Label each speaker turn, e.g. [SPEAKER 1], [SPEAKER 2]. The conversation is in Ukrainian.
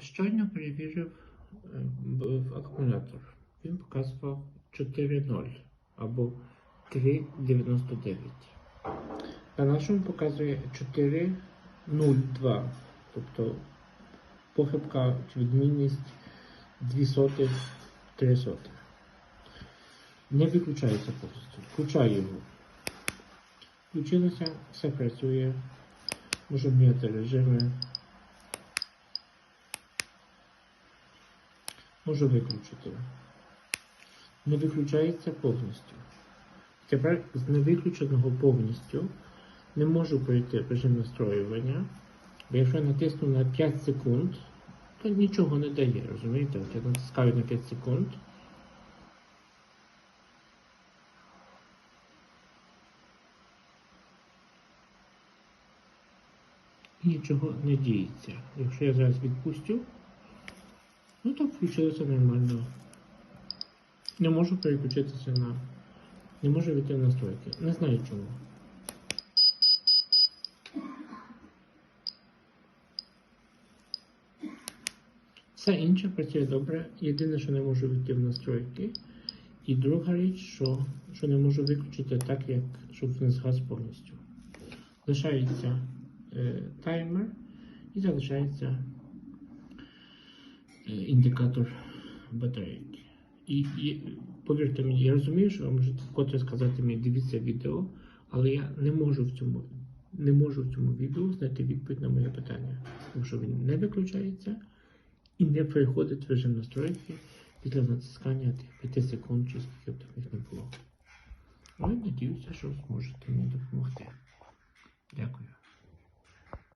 [SPEAKER 1] Щойно перевірив е, в акумулятор. Він показував 4.0 або 3.99. На нашому показує 4.02. Тобто похибка чи відмінність 2 сотих 3 сотих. Не виключається повністю. Включаю його. Включилося, все працює. Можу міняти режими. Можу виключити. Не виключається повністю. Тепер з невиключеного повністю не можу пройти режим настроювання. Бо якщо я натисну на 5 секунд, то нічого не дає, розумієте? От я натискаю на 5 секунд. Нічого не діється. Якщо я зараз відпустю, ну то включилося нормально. Не можу переключитися на. Не можу війти в настройки. Не знаю чому. Все інше працює добре. Єдине, що не можу війти в настройки. І друга річ, що, що не можу виключити так, як щоб не згас повністю. Лишається е, таймер і залишається індикатор батарейки. І, і повірте мені, я розумію, що ви можете вкотре сказати мені, дивіться відео, але я не можу в цьому не можу в цьому відео знайти відповідь на моє питання, тому що він не виключається і не переходить в режим настройки після натискання тих 5 секунд, чи скільки б там їх не було. Але надіюся, що зможете мені допомогти.